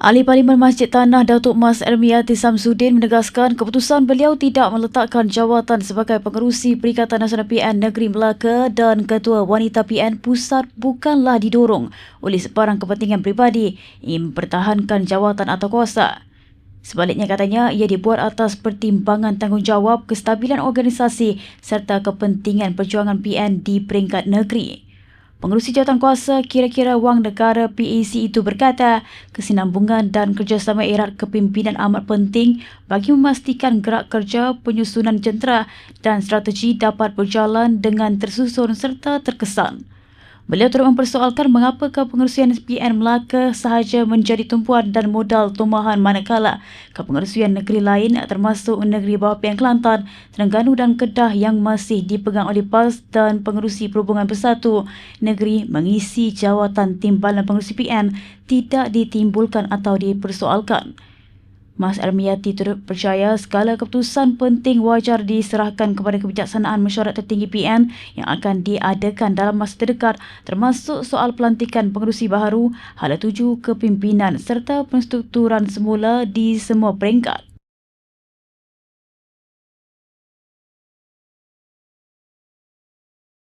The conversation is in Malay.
Ahli Parlimen Masjid Tanah Datuk Mas Ermiati Samsudin menegaskan keputusan beliau tidak meletakkan jawatan sebagai pengerusi Perikatan Nasional PN Negeri Melaka dan Ketua Wanita PN Pusat bukanlah didorong oleh sebarang kepentingan pribadi ingin mempertahankan jawatan atau kuasa. Sebaliknya katanya, ia dibuat atas pertimbangan tanggungjawab kestabilan organisasi serta kepentingan perjuangan PN di peringkat negeri. Pengurusi jawatan kuasa kira-kira wang negara PAC itu berkata, kesinambungan dan kerjasama erat kepimpinan amat penting bagi memastikan gerak kerja penyusunan jentera dan strategi dapat berjalan dengan tersusun serta terkesan. Beliau turut mempersoalkan mengapakah pengerusian SPN Melaka sahaja menjadi tumpuan dan modal tumahan manakala kepengerusian negeri lain termasuk negeri bawah PM Kelantan, Terengganu dan Kedah yang masih dipegang oleh PAS dan pengerusi perhubungan bersatu negeri mengisi jawatan timbalan pengerusi PN tidak ditimbulkan atau dipersoalkan. Mas Armiati turut percaya segala keputusan penting wajar diserahkan kepada kebijaksanaan mesyuarat tertinggi PN yang akan diadakan dalam masa terdekat termasuk soal pelantikan pengerusi baharu, hala tuju kepimpinan serta penstrukturan semula di semua peringkat.